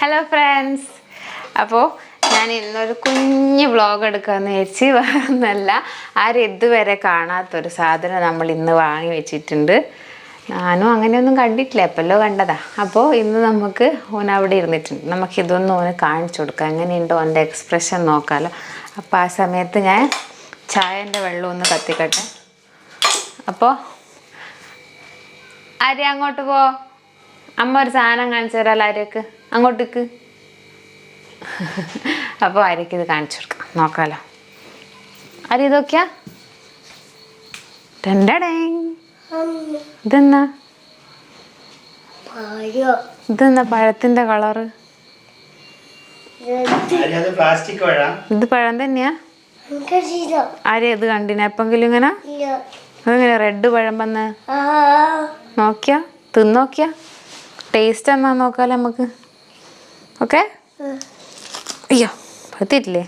Hello friends അപ്പോൾ ഞാൻ ഇന്നൊരു കുഞ്ഞ് വ്ളോഗ് എടുക്കാമെന്ന് വിചാരിച്ച് വേറൊന്നല്ല ആരും ഇതുവരെ കാണാത്തൊരു സാധനം നമ്മൾ ഇന്ന് വാങ്ങി വെച്ചിട്ടുണ്ട്. ഞാനും അങ്ങനെയൊന്നും കണ്ടിട്ടില്ല. എപ്പോഴല്ലോ കണ്ടതാ. അപ്പോൾ ഇന്ന് നമുക്ക് ഓൻ അവിടെ ഇരുന്നിട്ടുണ്ട്. നമുക്ക് ഇതൊന്നും ഓന് കാണിച്ചു കൊടുക്കാം. എങ്ങനെയുണ്ടോ ഓന്റെ എക്സ്പ്രഷൻ നോക്കാമല്ലോ അപ്പോൾ ആ സമയത്ത് ഞാൻ ചായന്റെ വെള്ളം ഒന്ന് കത്തിക്കട്ടെ. അപ്പോൾ ആര് അങ്ങോട്ട് പോ. അമ്മ ഒരു സാധനം കാണിച്ചു തരാം ആര്യക്ക് അങ്ങോട്ടേക്ക്. അപ്പോൾ ആര്യക്ക് ഇത് കാണിച്ചു കൊടുക്കാം? നോക്കാലോ. ആര്യ ഇതൊക്കെയാ രണ്ടടേ ഇതെന്നാ ഇതെന്നാ പഴത്തിന്റെ കളറ്? ഇത് പഴം? തന്നെയാ? ആരെ ഇത് കണ്ടിന? എപ്പെങ്കിലും ഇങ്ങനെ? അതെങ്ങനെ റെഡ് പഴം വന്ന്? നോക്കിയാ? തിന്നോക്കിയാ? ടേസ്റ്റ് എന്നാ നോക്കാലോ നമുക്ക്. ഓക്കെ അയ്യോ പത്തിട്ടില്ലേ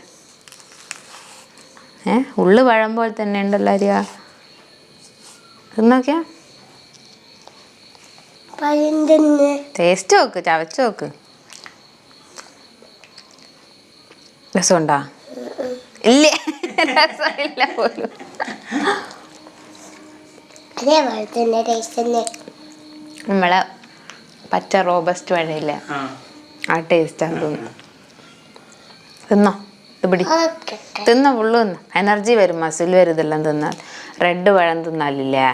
ഏ ഉള്ളു പഴം പോലെ തന്നെ ഉണ്ടല്ലോ അരിയ. തിന്നോക്കിയാ ടേസ്റ്റ് നോക്ക് ചവച്ച് നോക്ക്. രസമുണ്ടാ? ഇല്ലേ? രസമില്ല പോലും. അതേപോലെ തന്നെ ടേസ്റ്റ് തന്നെ. നമ്മളെ പച്ച റോബസ്റ്റ് വഴയില്ല ആ. ടേസ്റ്റാണ് ടേസ്റ്റാന്ന് തോന്നുന്നു. തിന്നോ? ഇത് പിടി തിന്ന തിന്നോ ഫുള്ള് തിന്നോ. എനർജി വരും മസിൽ വരും ഇതെല്ലാം തിന്നാൽ. റെഡ് പഴം തിന്നാലില്ലേ.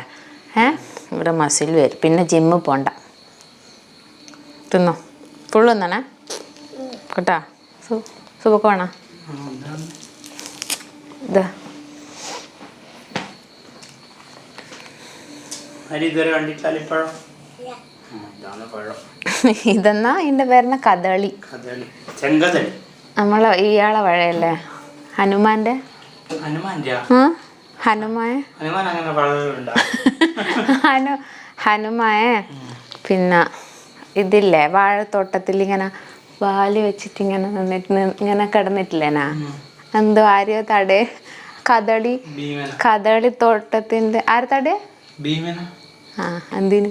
ഏ? ഇവിടെ മസിൽ വരും. പിന്നെ ജിമ്മ് പോണ്ട. തിന്നോ? ഫുള്ള് തിന്നണേ? കേട്ടാ? സു വേണോ? ഇതാ. ഇതുവരെ കണ്ടിട്ടില്ല ഇപ്പഴം ഇതാണ് പഴം. ഇതെന്നാ? എന്റെ പേരണ കദളി. കഥകളി ചെങ്കതളി നമ്മളെ ഇയാളെ വഴയല്ലേ ഹനുമാന്റെ? ഹനുമാന്റെ ആ? ഹനുമാൻ ഹനുമാൻ അങ്ങനെ പഴങ്ങളുണ്ടോ ഹനു ഹനുമായെ പിന്നെ ഇതില്ലേ? വാഴത്തോട്ടത്തിൽ ഇങ്ങനെ വാൽ വെച്ചിട്ട് ഇങ്ങനെ നിന്നിട്ട് നി- ഇങ്ങനെ കിടന്നിട്ടില്ലേനാ? എന്തോ ആര്യോ തടേ കദളി ഭീമന കദളി തോട്ടത്തിന്റെ ആര് തടേ? ഭീമന ആ എന്തിന്?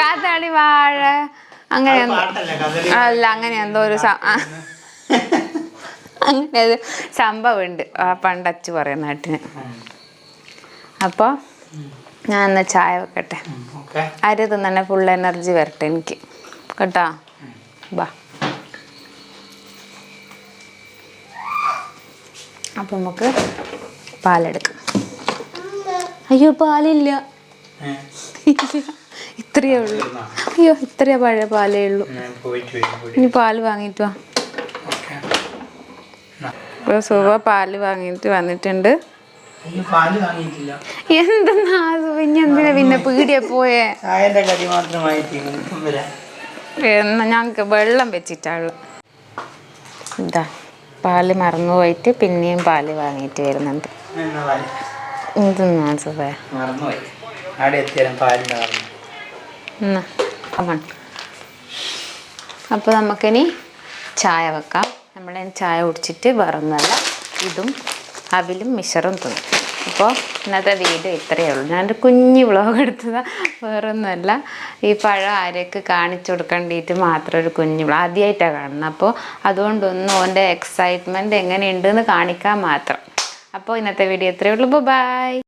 കദളി വാഴ അങ്ങനെ അല്ല അങ്ങനെ എന്തോ ഒരു അങ്ങനെ ഒരു സംഭവം ഉണ്ട് ആ പണ്ടച്ചു പറയുന്ന നാട്ടിന്. അപ്പോൾ ഞാൻ എന്നാ ചായ വെക്കട്ടെ? അരി തിന്നെ ഫുൾ എനർജി വരട്ടെ എനിക്ക്. കേട്ടോ? ബാ. അപ്പം നമുക്ക് പാലെടുക്കാം. അയ്യോ പാലില്ല. ഇത്രയേ ഉള്ളൂ. അയ്യോ ഇത്രയേ പഴയ പാലേ ഉള്ളൂ. ഇനി പാൽ വാങ്ങിയിട്ട് വാ. ഇപ്പോൾ സുഖ പാൽ വാങ്ങിയിട്ട് വന്നിട്ടുണ്ട്. എന്തെന്നാ പിന്നെ എന്തിനാ പിന്നെ പീടിയെ പോയേ? എന്നാ ഞങ്ങൾക്ക് വെള്ളം വെച്ചിട്ടാണ് ഇതാ പാൽ മറന്നു പോയിട്ട് പിന്നെയും പാൽ വാങ്ങിയിട്ട് വരുന്നുണ്ട്. എന്തെന്നാ സുഖ അവിടെ അപ്പോൾ നമുക്കിനി ചായ വെക്കാം. നമ്മൾ ചായ കുടിച്ചിട്ട് വേറൊന്നുമല്ല ഇതും അവിലും മിശ്റും തിന്നും. അപ്പോൾ ഇന്നത്തെ വീഡിയോ ഇത്രയേ ഉള്ളൂ. ഞാനൊരു കുഞ്ഞ് വ്ളോഗ് എടുത്തതാ. വേറൊന്നുമല്ല ഈ പഴം ആരേക്ക് കാണിച്ചു കൊടുക്കേണ്ടിയിട്ട് മാത്രം ഒരു കുഞ്ഞ് വ്ളോഗ് ആദ്യമായിട്ടാണ് കാണുന്നത്. അപ്പോൾ അതുകൊണ്ടൊന്നും ഓന്റെ എക്സൈറ്റ്മെന്റ് എങ്ങനെയുണ്ടെന്ന് കാണിക്കാൻ മാത്രം. അപ്പോൾ ഇന്നത്തെ വീഡിയോ ഇത്രയേ ഉള്ളൂ. ബൈ